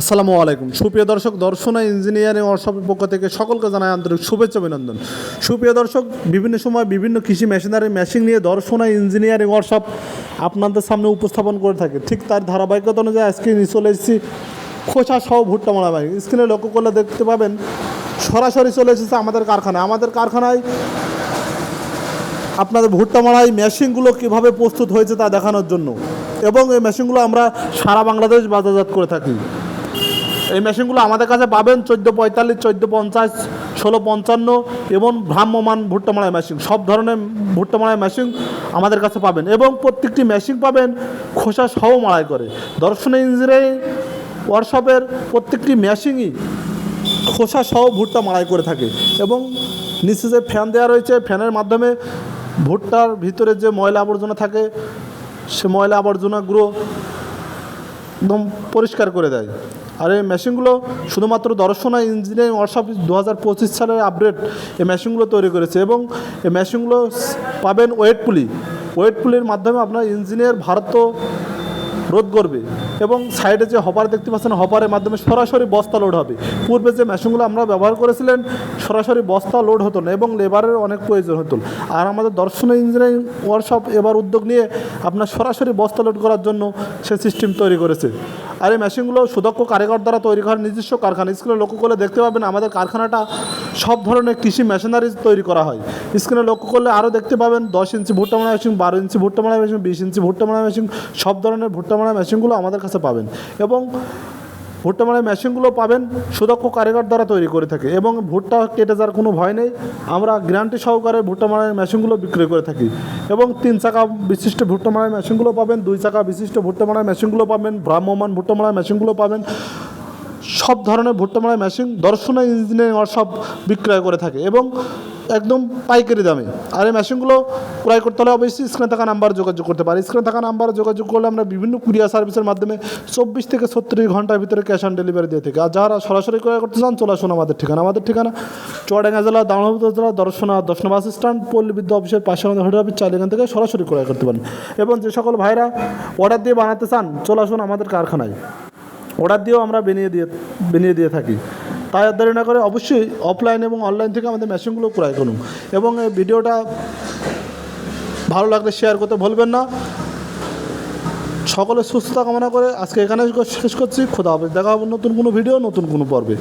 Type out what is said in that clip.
আসসালামু আলাইকুম। সুপ্রিয় দর্শক, দর্শনা ইঞ্জিনিয়ারিং ওয়ার্কশপের পক্ষ থেকে সকলকে জানাই আন্তরিক শুভেচ্ছা অভিনন্দন। সুপ্রিয় দর্শক, বিভিন্ন সময় বিভিন্ন কৃষি মেশিনারি, মেশিন নিয়ে দর্শনা ইঞ্জিনিয়ারিং ওয়ার্কশপ আপনাদের সামনে উপস্থাপন করে থাকে। ঠিক তার ধারাবাহিকতা অনুযায়ী আজকে নিয়ে চলে এসেছি খোসা সহ ভুট্টা মারা ভাই স্ক্রিনে লক্ষ্য করলে দেখতে পাবেন, সরাসরি চলে এসেছে আমাদের কারখানায়। আমাদের কারখানায় আপনাদের ভুট্টা মারাই মেশিনগুলো কীভাবে প্রস্তুত হয়েছে তা দেখানোর জন্য। এবং এই মেশিনগুলো আমরা সারা বাংলাদেশ বাজারজাত করে থাকি। এই মেশিনগুলো আমাদের কাছে পাবেন চোদ্দ পঁয়তাল্লিশ, চোদ্দ পঞ্চাশ, ষোলো পঞ্চান্ন এবং ভ্রাম্যমান ভুট্টা মারাই মেশিন। সব ধরনের ভুট্টা মারাই মেশিন আমাদের কাছে পাবেন এবং প্রত্যেকটি মেশিন পাবেন খোসা সহ মারাই করে। দর্শন ইঞ্জিনিয়ারিং ওয়ার্কশপের প্রত্যেকটি মেশিনই খোসা সহ ভুট্টা মারাই করে থাকে এবং নিচে যে ফ্যান দেওয়া রয়েছে, ফ্যানের মাধ্যমে ভুট্টার ভিতরে যে ময়লা আবর্জনা থাকে, সে ময়লা আবর্জনাগুলো একদম পরিষ্কার করে দেয়। আর এই মেশিনগুলো শুধুমাত্র দর্শনা ইঞ্জিনিয়ারিং ওয়ার্কশপ দু হাজার পঁচিশ সালের আপডেট এই মেশিনগুলো তৈরি করেছে এবং এই মেশিনগুলো পাবেন ওয়েট পুলি। ওয়েট পুলির মাধ্যমে আপনার ইঞ্জিনিয়ার ভারত রোধ করবে এবং সাইডে যে হপার দেখতে পাচ্ছেন হপারের মাধ্যমে সরাসরি বস্তা লোড হবে। পূর্বে যে মেশিনগুলো আমরা ব্যবহার করেছিলেন, সরাসরি বস্তা লোড হতো না এবং লেবারের অনেক প্রয়োজন হতো। আর আমাদের দর্শন ইঞ্জিনিয়ারিং ওয়ার্কশপ এবার উদ্যোগ নিয়ে আপনার সরাসরি বস্তা লোড করার জন্য সে সিস্টেম তৈরি করেছে। আর এই মেশিনগুলো সুদক্ষ কারিগর দ্বারা তৈরি করার নিজস্ব কারখানা। স্ক্রিনে লক্ষ্য করলে দেখতে পাবেন আমাদের কারখানাটা সব ধরনের কৃষি মেশিনারি তৈরি করা হয়। স্ক্রিনে লক্ষ্য করলে আরও দেখতে পাবেন দশ ইঞ্চি ভুট্টা মারা মেশিন, বারো ইঞ্চি ভুট্টা মারা মেশিন, বিশ ইঞ্চি ভুট্টা মারা মেশিন, সব ধরনের ভুট্টা মারা মেশিনগুলো আমাদের কাছে পাবেন। এবং ভুট্টা মারা মেশিনগুলো পাবেন সুদক্ষ কারিগর দ্বারা তৈরি করে থাকে এবং ভুট্টা কেটে যাওয়ার কোনো ভয় নেই। আমরা গ্যারান্টি সহকারে ভুট্টা মারার মেশিনগুলো বিক্রি করে থাকি এবং তিন চাকা বিশিষ্ট ভুট্টা মারার মেশিনগুলো পাবেন, দুই চাকা বিশিষ্ট ভুট্টা মারার মেশিনগুলো পাবেন, ভ্রাম্যমান ভুট্টা মারার মেশিনগুলো পাবেন। সব ধরনের ভুট্টা মারার মেশিন, দর্শনা ইঞ্জিনিয়ারিং ওয়ার্কশপ বিক্রয় করে থাকে এবং একদম পাইকারি দামে। আর এই মেশিনগুলো ক্রয় করতে হলে অবশ্যই স্ক্রিনে থাকা নাম্বার যোগাযোগ করতে পারে। স্ক্রিনে থাকা নাম্বার যোগাযোগ করলে আমরা বিভিন্ন কুরিয়ার সার্ভিসের মাধ্যমে চব্বিশ থেকে ছত্রিশ ঘণ্টার ভিতরে ক্যাশ অন ডেলিভারি দিয়ে থাকি। আর যারা সরাসরি ক্রয় করতে চান, চলে আসুন আমাদের ঠিকানা। আমাদের ঠিকানা চুয়াডাঙ্গা জেলা, দামোদর জেলা, দর্শনা দর্শনা বাস স্ট্যান্ড পল্লী বিদ্যা অফিসের পাশে আমাদের হোটেল অফিস চাইলে এখান থেকে সরাসরি ক্রয় করতে পারেন। এবং যে সকল ভাইরা অর্ডার দিয়ে বানাতে চান, চলে আসুন আমাদের কারখানায়। অর্ডার দিয়েও আমরা বানিয়ে দিয়ে বানিয়ে দিয়ে থাকি। তাই আর না করে অবশ্যই অফলাইন এবং অনলাইন থেকে আমাদের মেশিনগুলো ক্রয় করুন। এবং এই ভিডিওটা ভালো লাগলে শেয়ার করতে ভুলবেন না। সকলে সুস্থতা কামনা করে আজকে এখানে শেষ করছি। খোদা হবে দেখা হবে নতুন কোনো ভিডিও নতুন কোনো পর্বে।